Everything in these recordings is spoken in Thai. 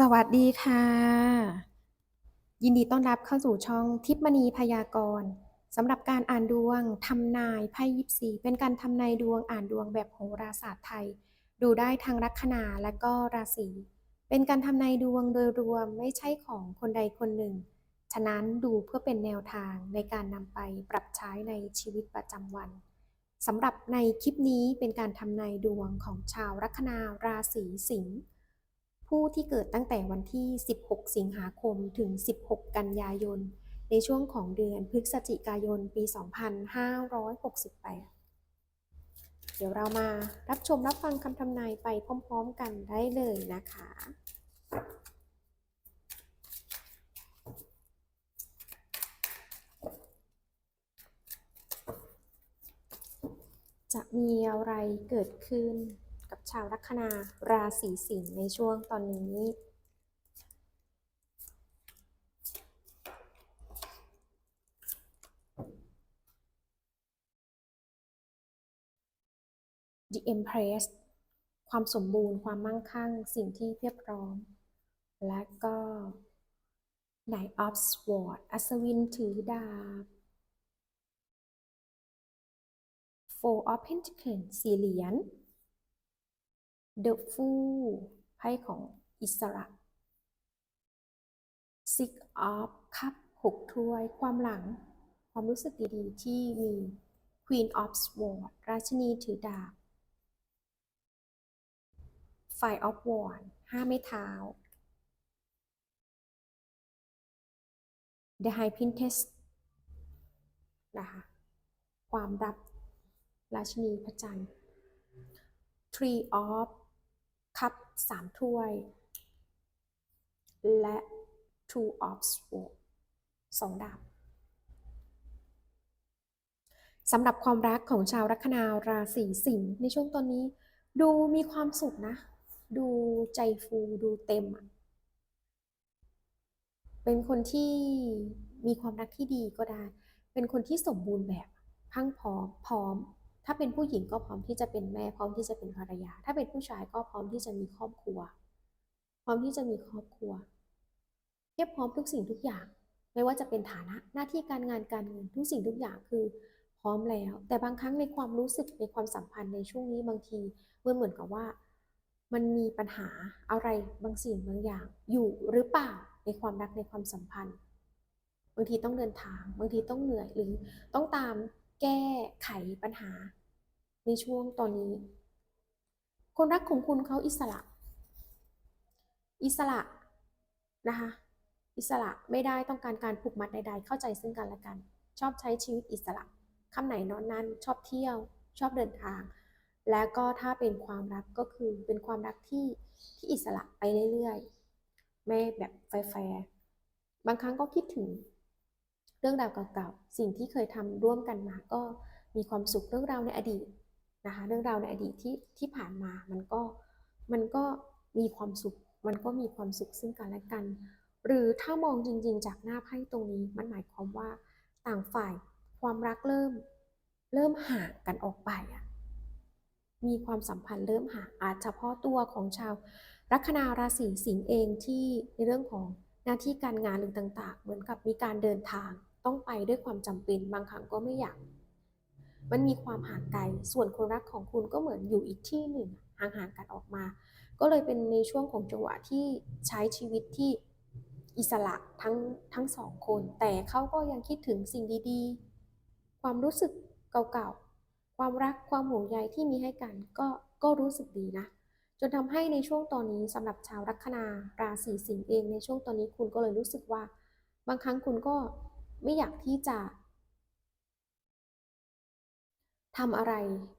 สวัสดีค่ะ ยินดีต้อนรับเข้าสู่ช่องทิพมณีพยากรณ์สำหรับการอ่านดวงทำนายไพ่ยิปซีเป็นการทำนายดวงอ่านดวงแบบโหราศาสตร์ไทย ดูได้ทางลัคนาและก็ราศีเป็นการทำนายดวงโดยรวมไม่ใช่ของคนใดคนหนึ่ง ฉะนั้นดูเพื่อเป็นแนวทางในการนำไปปรับใช้ในชีวิตประจำวันสำหรับในคลิปนี้เป็นการทำนายดวงของชาวลัคนาราศีสิงห์ ผู้ที่เกิดตั้งแต่วันที่ 16 สิงหาคมถึง 16 กันยายน ในช่วงของเดือนพฤศจิกายนปี 2568 เดี๋ยวเรามารับชมรับฟังคำทำนายไปพร้อมๆกันได้เลยนะคะ จะมีอะไรเกิดขึ้นาวลัคนาราศีสิงห์ในช่วงตอนนี้ The Empress ความสมบูรณ์ความมั่งคั่งสิ่งที่เพียบพร้อม และก็ Knight of Swords อัศวินถือดาบ Four of Pentacles สี่เหรียญ The Fool ไพ่ของอิสระ Six of Cup หกถ้วย ความหลัง ความรู้สึกดีๆ ที่มี Queen of Swords ราชินีถือดาบ Five of Wands ห้าไม้เท้า The High Priestess นะคะความรับราชินีพระจันทร์ Tree of Cup สามถ้วย และ Two of Swords สองดาบสำหรับความรักของชาวลัคนาราศีสิงห์ในช่วงตอนนี้ ดูมีความสุขนะ ดูใจฟูดูเต็ม เป็นคนที่มีความรักที่ดีก็ได้ เป็นคนที่สมบูรณ์แบบพรังพร้อมพร้อม ถ้าเป็นผู้หญิงก็พร้อมที่จะเป็นแม่ พร้อมที่จะเป็นภรรยา ถ้าเป็นผู้ชายก็พร้อมที่จะมีครอบครัว พร้อมที่จะมีครอบครัวเทียบพร้อมทุกสิ่งทุกอย่าง ไม่ว่าจะเป็นฐานะหน้าที่การงานการเงินทุกสิ่งทุกอย่างคือพร้อมแล้ว แต่บางครั้งในความรู้สึกในความสัมพันธ์ในช่วงนี้บางทีมันเหมือนกับว่า มันมีปัญหาอะไรบางสิ่งบางอย่าง อยู่หรือเปล่าในความรักในความสัมพันธ์บางทีต้องเดินทาง บางทีต้องเหนื่อยหรือต้องตามแก้ไขปัญหา ในช่วงตอนนี้ คนรักของคุณเขาอิสระ อิสระนะคะ อิสระไม่ได้ต้องการการผูกมัดใด ๆ เข้าใจซึ่งกันและกัน ชอบใช้ชีวิตอิสระคำไหนนอนนั้นชอบเที่ยว ชอบเดินทาง และก็ถ้าเป็นความรักก็คือเป็นความรักที่ที่อิสระไปเรื่อยๆ ไม่แบบแฟร์บางครั้งก็คิดถึงเรื่องราวเก่าๆ สิ่งที่เคยทำร่วมกันมาก็มีความสุขเรื่องราวในอดีต นะคะเรื่องราวในอดีตที่ที่ผ่านมามันก็มันก็มีความสุข มันก็มีความสุขซึ่งกันและกัน หรือถ้ามองจริง ๆ จากหน้าไพ่ตรงนี้มันหมายความว่าต่างฝ่ายความรักเริ่มเริ่มห่างกันออกไปอะมีความสัมพันธ์เริ่มห่างอาจเฉพาะตัวของชาวลัคนาราศีสิงห์เองที่ในเรื่องของหน้าที่การงานหรือต่าง ๆ เหมือนกับมีการเดินทางต้องไปด้วยความจำเป็นบางครั้งก็ไม่อยาก มันมีความห่างไกล ส่วนคนรักของคุณก็เหมือนอยู่อีกที่หนึ่งห่างๆกันออกมา ก็เลยเป็นในช่วงของจังหวะที่ใช้ชีวิตที่อิสระทั้งทั้งสองคน แต่เขาก็ยังคิดถึงสิ่งดีๆ ความรู้สึกเก่าๆ ความรักความห่วงใยที่มีให้กันก็ก็รู้สึกดีนะ จนทำให้ในช่วงตอนนี้สำหรับชาวลัคนาราศีสิงห์เองในช่วงตอนนี้คุณก็เลยรู้สึกว่า บางครั้งคุณก็ไม่อยากที่จะ ทำอะไร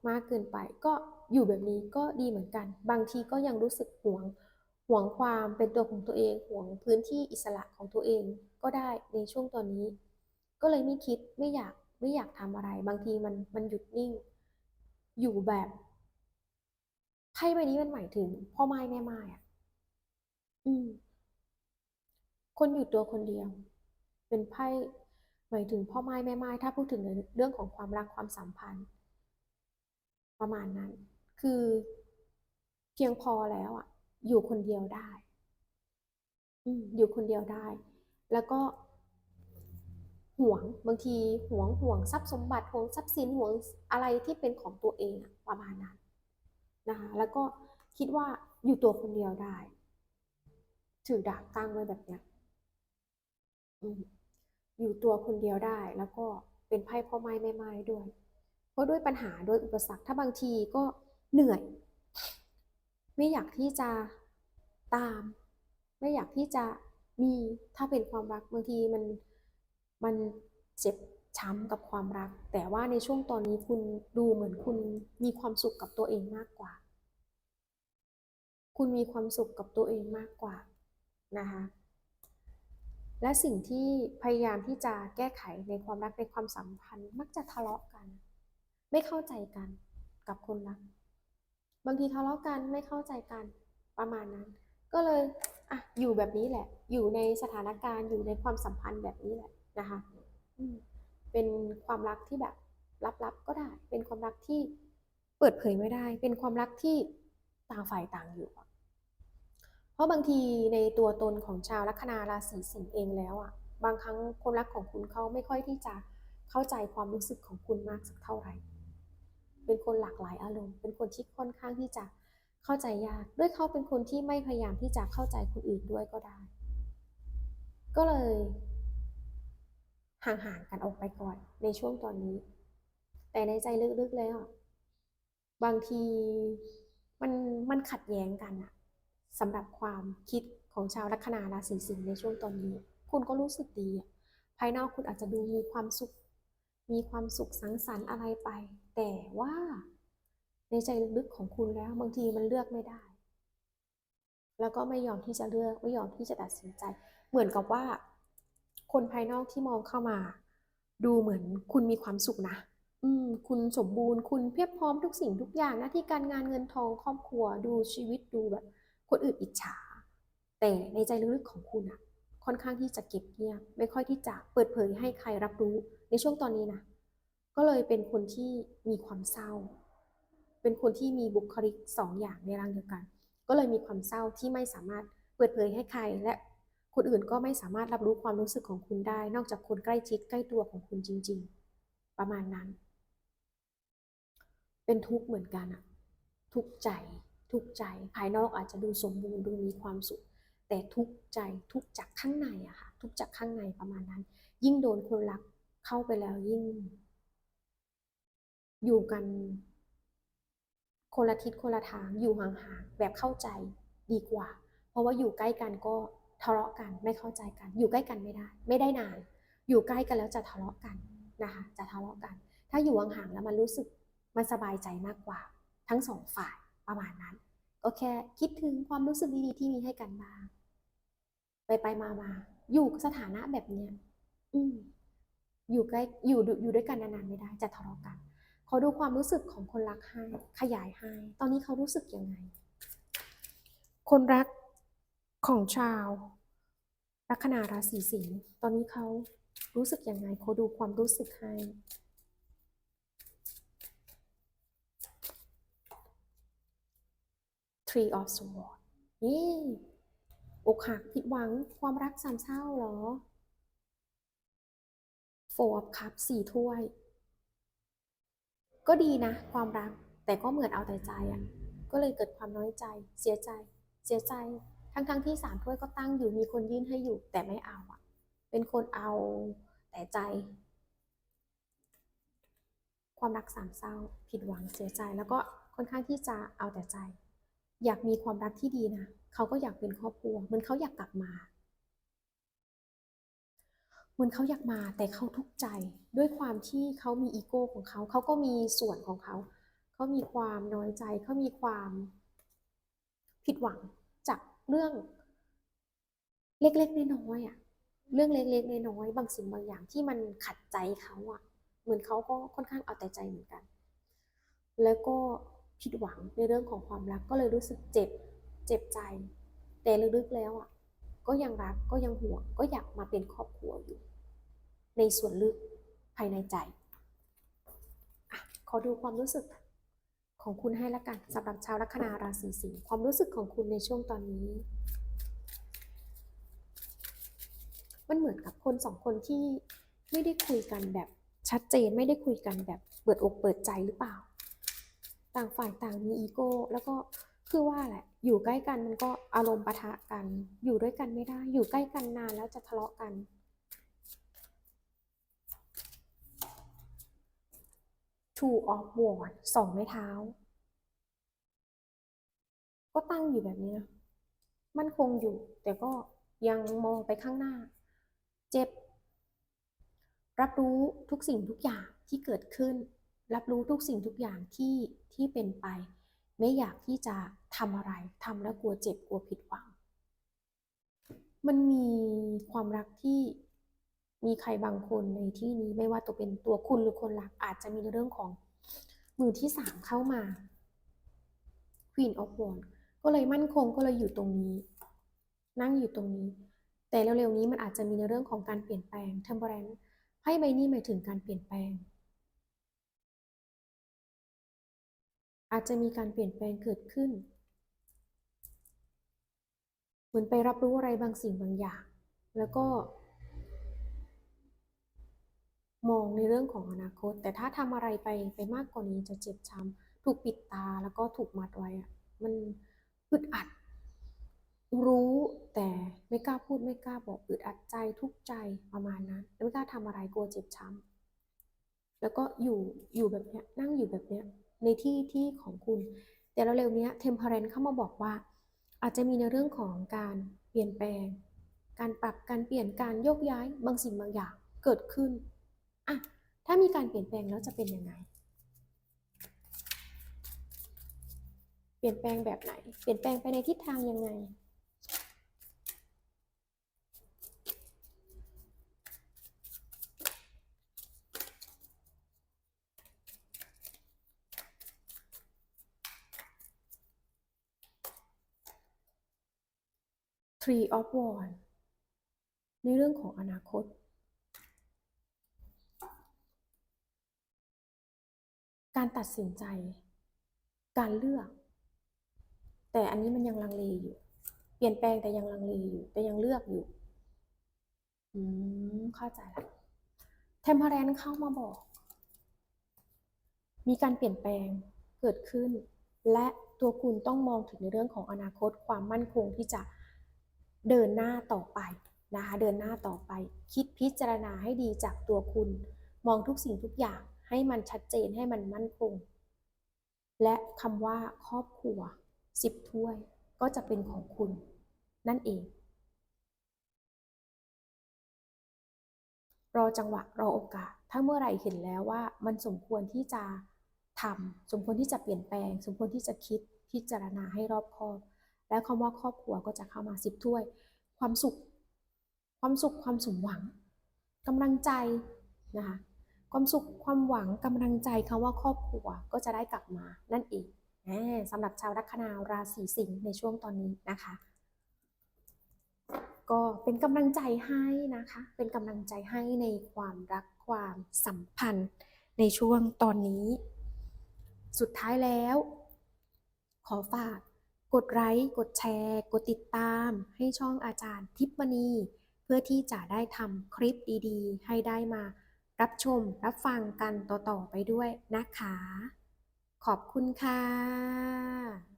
มากเกินไป ก็อยู่แบบนี้ก็ดีเหมือนกัน บางทีก็ยังรู้สึกหวงหวงความเป็นตัวของตัวเองหวงพื้นที่อิสระของตัวเองก็ได้ในช่วงตอนนี้ ก็เลยไม่คิดไม่อยากไม่อยากทำอะไร บางทีมันมันหยุดนิ่ง อยู่แบบไพ่ใบนี้มันหมายถึง พ่อไม้แม่ไม้อะ อืม คนอยู่ตัวคนเดียว เป็นไพ่หมายถึงพ่อไม้แม่ไม้ถ้าพูดถึงในเรื่องของความรักความสัมพันธ์ ประมาณนั้น คือเพียงพอแล้วอะ อยู่คนเดียวได้อืมอยู่คนเดียวได้ แล้วก็ห่วงบางทีห่วงห่วงทรัพย์สมบัติห่วงทรัพย์สินห่วงอะไรที่เป็นของตัวเองอะประมาณนั้นนะคะแล้วก็คิดว่าอยู่ตัวคนเดียวได้ ถือดาบตั้งไว้แบบเนี้ยอืมอยู่ตัวคนเดียวได้ แล้วก็เป็นไพ่พ่อไม้แม่ไม้ด้วย เพราะด้วยปัญหาโดยอุปสรรคถ้าบางทีก็เหนื่อย ไม่อยากที่จะตาม ไม่อยากที่จะมีถ้าเป็นความรักบางทีมันมันเจ็บช้ำกับความรัก แต่ว่าในช่วงตอนนี้คุณดูเหมือนคุณมีความสุขกับตัวเองมากกว่า คุณมีความสุขกับตัวเองมากกว่านะคะและสิ่งที่พยายามที่จะแก้ไขในความรักในความสัมพันธ์มักจะทะเลาะกัน ไม่เข้าใจกันกับคนรัก บางทีทะเลาะกันไม่เข้าใจกันประมาณนั้น ก็เลยอะอยู่แบบนี้แหละ อยู่ในสถานการณ์อยู่ในความสัมพันธ์แบบนี้แหละนะคะเป็นความรักที่แบบลับๆก็ได้ เป็นความรักที่เปิดเผยไม่ได้ เป็นความรักที่ต่างฝ่ายต่างอยู่ เพราะบางทีในตัวตนของชาวลัคนาราศีสิงห์เองแล้วอะ บางครั้งคนรักของคุณเขาไม่ค่อยที่จะเข้าใจความรู้สึกของคุณมากสักเท่าไหร่ เป็นคนหลากหลายอารมณ์ เป็นคนที่ค่อนข้างที่จะเข้าใจยาก ด้วยเขาเป็นคนที่ไม่พยายามที่จะเข้าใจคนอื่นด้วยก็ได้ ก็เลยห่างๆกันออกไปก่อนในช่วงตอนนี้ แต่ในใจลึกๆแล้วบางทีมันมันขัดแย้งกันอะสำหรับความคิดของชาวลัคนาราศีสิงห์ในช่วงตอนนี้ คุณก็รู้สึกดีอะภายนอกคุณอาจจะดูมีความสุข มีความสุขสังสรรค์อะไรไป แต่ว่าในใจลึกๆของคุณแล้วบางทีมันเลือกไม่ได้ แล้วก็ไม่ยอมที่จะเลือกไม่ยอมที่จะตัดสินใจ เหมือนกับว่า คนภายนอกที่มองเข้ามา ดูเหมือนคุณมีความสุขนะ อืม คุณสมบูรณ์ คุณเพียบพร้อมทุกสิ่งทุกอย่างหน้าที่การงานเงินทองครอบครัวดูชีวิตดูแบบ คนอื่นอิจฉา แต่ในใจลึกๆของคุณอะค่อนข้างที่จะเก็บเงียบไม่ค่อยที่จะเปิดเผยให้ใครรับรู้ ในช่วงตอนนี้นะก็เลยเป็นคนที่มีความเศร้า เป็นคนที่มีบุคลิกสองอย่างในร่างเดียวกัน ก็เลยมีความเศร้าที่ไม่สามารถเปิดเผยให้ใคร และคนอื่นก็ไม่สามารถรับรู้ความรู้สึกของคุณได้ นอกจากคนใกล้ชิดใกล้ตัวของคุณจริง ๆ ประมาณนั้น เป็นทุกข์เหมือนกันอะทุกข์ใจ ทุกข์ใจ ภายนอกอาจจะดูสมบูรณ์ดูมีความสุข แต่ทุกข์ใจทุกข์จากข้างในอะค่ะ ทุกข์จากข้างในประมาณนั้น ยิ่งโดนคนรัก เข้าไปแล้วยิ่ง อยู่กัน คนละทิศคนละทางอยู่ห่างๆแบบเข้าใจดีกว่า เพราะว่าอยู่ใกล้กันก็ทะเลาะกันไม่เข้าใจกัน อยู่ใกล้กันไม่ได้ ไม่ได้นาน อยู่ใกล้กันแล้วจะทะเลาะกันนะคะจะทะเลาะกัน ถ้าอยู่ห่างๆแล้วมันรู้สึกมันสบายใจมากกว่า ทั้งสองฝ่ายประมาณนั้น ก็แค่คิดถึงความรู้สึกดีๆที่มีให้กันบ้างไปไปมามาอยู่สถานะแบบเนี้ย อืม อยู่ใกล้อยู่อยู่ด้วยกันนานๆไม่ได้จะทะเลาะกันขอดูความรู้สึกของคนรักให้ขยายให้ตอนนี้เขารู้สึกยังไง คนรักของชาวลัคนาราศีสิงห์ตอนนี้เขารู้สึกยังไงเขาดูความรู้สึกให้ Tree of Swords นี่อกหักผิดหวังความรักสามเศร้าเหรอ Four of Cups สี่ถ้วย ก็ดีนะ ความรัก แต่ก็เหมือนเอาแต่ใจอะ ก็เลยเกิดความน้อยใจ เสียใจ เสียใจ ทั้งๆทที่สามถ้วยก็ตั้งอยู่มีคนยื่นให้อยู่ แต่ไม่เอาอะ เป็นคนเอาแต่ใจ ความรักสามเศร้า ผิดหวังเสียใจ แล้วก็ค่อนข้างที่จะเอาแต่ใจ อยากมีความรักที่ดีนะเขาก็อยากเป็นครอบครัวเหมือนเขาอยากกลับมา เหมือนเขาอยากมาแต่เขาทุกข์ใจด้วยความที่เขามีอีโก้ของเขาเขาก็มีส่วนของเขาเขามีความน้อยใจเขามีความผิดหวังจากเรื่องเล็กๆน้อยๆอะเรื่องเล็กๆน้อยๆบางสิ่งบางอย่างที่มันขัดใจเขาอะ เหมือนเขาก็ค่อนข้างเอาแต่ใจเหมือนกัน แล้วก็ผิดหวังในเรื่องของความรักก็เลยรู้สึกเจ็บเจ็บใจ แต่ลึกๆแล้วอะก็ยังรักก็ยังห่วงก็อยากมาเป็นครอบครัวอยู่ ในส่วนลึกภายในใจอขอดูความรู้สึกของคุณให้ละกันสำหรับชาวลัคนาราศีสิงห์ความรู้สึกของคุณในช่วงตอนนี้ มันเหมือนกับคนสองคนที่ไม่ได้คุยกันแบบชัดเจนไม่ได้คุยกันแบบเปิดอกเปิดใจหรือเปล่า ต่างฝ่ายต่างมีอีโก้แล้วก็คือว่าแหละ อยู่ใกล้กันมันก็อารมณ์ปะทะกัน อยู่ด้วยกันไม่ได้ อยู่ใกล้กันนานแล้วจะทะเลาะกัน two of wands สองไม้เท้า ก็ตั้งอยู่แบบนี้นะมันคงอยู่ แต่ก็ยังมองไปข้างหน้า เจ็บ รับรู้ทุกสิ่งทุกอย่างที่เกิดขึ้น รับรู้ทุกสิ่งทุกอย่างที่ที่เป็นไป ไม่อยากที่จะทำอะไรทำแล้วกลัวเจ็บกลัวผิดหวัง มันมีความรักที่ มีใครบางคนในที่นี้ไม่ว่าตัวเป็นตัวคุณหรือคนรักอาจจะมีในเรื่องของมือที่สามเข้ามา Queen of Wands ก็เลยมั่นคงก็เลยอยู่ตรงนี้ นั่งอยู่ตรงนี้ แต่เร็วๆนี้มันอาจจะมีในเรื่องของการเปลี่ยนแปลง temperance ไพ่ใบนี้หมายถึงการเปลี่ยนแปลง อาจจะมีการเปลี่ยนแปลงเกิดขึ้น เหมือนไปรับรู้อะไรบางสิ่งบางอย่าง แล้วก็ มองในเรื่องของอนาคต แต่ถ้าทำอะไรไปไปมากกว่านี้จะเจ็บช้ำถูกปิดตาแล้วก็ถูกมัดไว้อะมันอึดอัด รู้แต่ไม่กล้าพูดไม่กล้าบอกอึดอัดใจทุกใจประมาณนั้นไม่กล้าทำอะไรกลัวเจ็บช้ำแล้วก็อยู่อยู่แบบเนี้ยนั่งอยู่แบบเนี้ยในที่ที่ของคุณ แต่เร็วเนี้ยเทมเพอเรนเข้ามาบอกว่า อาจจะมีในเรื่องของการเปลี่ยนแปลง การปรับการเปลี่ยนการโยกย้ายบางสิ่งบางอย่างเกิดขึ้น ถ้ามีการเปลี่ยนแปลงแล้วจะเป็นยังไง เปลี่ยนแปลงแบบไหน เปลี่ยนแปลงไปในทิศทางยังไง Tree of Wands ในเรื่องของอนาคต การตัดสินใจ การเลือก แต่อันนี้มันยังลังเลอยู่ เปลี่ยนแปลงแต่ยังลังเลอยู่ แต่ยังเลือกอยู่ อืม เข้าใจละเทมเพอแรนเข้ามาบอก มีการเปลี่ยนแปลงเกิดขึ้น และตัวคุณต้องมองถึงในเรื่องของอนาคตความมั่นคงที่จะเดินหน้าต่อไปนะคะ เดินหน้าต่อไป คิดพิจารณาให้ดีจากตัวคุณ มองทุกสิ่งทุกอย่าง ให้มันชัดเจนให้มันมั่นคง และคำว่าครอบครัวสิบถ้วยก็จะเป็นของคุณ นั่นเอง รอจังหวะรอโอกาส ถ้าเมื่อไหร่เห็นแล้วว่ามันสมควรที่จะทำสมควรที่จะเปลี่ยนแปลง สมควรที่จะคิดพิจารณาให้รอบคอบ แล้วคำว่าครอบครัวก็จะเข้ามาสิบถ้วย ความสุข ความสุขความสมหวังกำลังใจนะคะ ความสุขความหวังกำลังใจคำว่าครอบครัวก็จะได้กลับมานั่นเองสำหรับชาวลัคนาราศีสิงห์ในช่วงตอนนี้นะคะ ก็เป็นกำลังใจให้นะคะ เป็นกำลังใจให้ในความรักความสัมพันธ์ในช่วงตอนนี้ สุดท้ายแล้ว ขอฝากกดไลค์กดแชร์ กดติดตามให้ช่องอาจารย์ทิพมณี เพื่อที่จะได้ทำคลิปดีๆ ให้ได้มา รับชมรับฟังกันต่อ ๆ ไปด้วยนะคะ ขอบคุณค่ะ